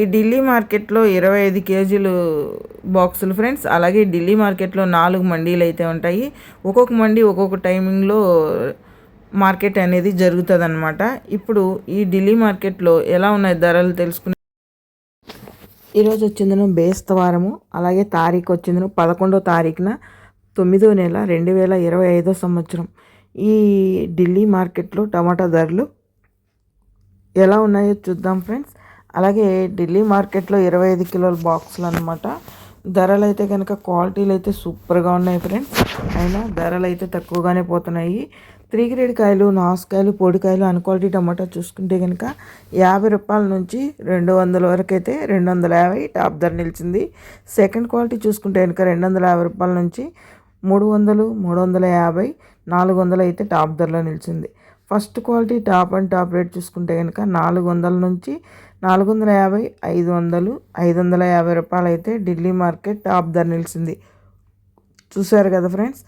ఈ ఢిల్లీ మార్కెట్లో ఇరవై ఐదు కేజీలు బాక్సులు ఫ్రెండ్స్ అలాగే ఢిల్లీ మార్కెట్లో నాలుగు మండీలు అయితే ఉంటాయి. ఒక్కొక్క మండీ ఒక్కొక్క టైమింగ్లో మార్కెట్ అనేది జరుగుతుందన్నమాట. ఇప్పుడు ఈ ఢిల్లీ మార్కెట్లో ఎలా ఉన్నాయి ధరలు తెలుసుకుని ఈరోజు వచ్చిందను బేస్తవారము అలాగే తారీఖు వచ్చిందను పదకొండో తారీఖున తొమ్మిదో నెల రెండు వేల ఇరవై ఐదో సంవత్సరం. ఈ ఢిల్లీ మార్కెట్లో టమాటా ధరలు ఎలా ఉన్నాయో చూద్దాం ఫ్రెండ్స్. అలాగే ఢిల్లీ మార్కెట్లో ఇరవై ఐదు కిలోల బాక్సులు అనమాట ధరలు అయితే కనుక క్వాలిటీలు అయితే సూపర్గా ఉన్నాయి ఫ్రెండ్స్. అయినా ధరలు అయితే తక్కువగానే పోతున్నాయి. త్రీ గ్రేడ్ కాయలు నాసుకాయలు పొడికాయలు అన్క్వాలిటీ టమాటా చూసుకుంటే కనుక యాభై రూపాయల నుంచి రెండు వందల వరకు అయితే రెండు వందల యాభై టాప్ ధర నిలిచింది. సెకండ్ క్వాలిటీ చూసుకుంటే కనుక రెండు వందల యాభై రూపాయల నుంచి మూడు వందలు మూడు వందల యాభై నాలుగు వందలు అయితే టాప్ ధరలో నిలిచింది. First quality top and top rate చూసుకుంటే కనుక నాలుగు వందల నుంచి నాలుగు వందల యాభై ఐదు వందలు ఐదు వందల యాభై రూపాయలు అయితే ఢిల్లీ మార్కెట్ టాప్ ధర నిలిచింది. చూసారు కదా ఫ్రెండ్స్?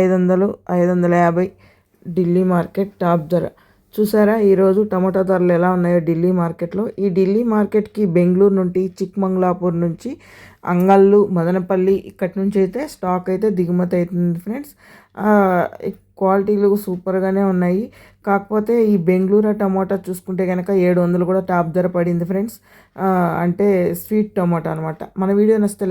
ఐదు వందలు ఐదు వందల యాభై ఢిల్లీ మార్కెట్ టాప్ ధర. చూసారా ఈరోజు టమాటా ధరలు ఎలా ఉన్నాయో ఢిల్లీ మార్కెట్లో. ఈ ఢిల్లీ మార్కెట్కి బెంగళూరు నుండి చిక్మంగళాపూర్ నుంచి అంగళ్ళు మదనపల్లి ఇక్కడి నుంచి అయితే స్టాక్ అయితే దిగుమతి అవుతుంది ఫ్రెండ్స్. క్వాలిటీలు సూపర్గానే ఉన్నాయి. కాకపోతే ఈ బెంగళూరు టమాటా చూసుకుంటే కనుక ఏడు వందలు కూడా టాప్ ధర పడింది ఫ్రెండ్స్. అంటే స్వీట్ టమాటా అనమాట మన వీడియో నచ్చితే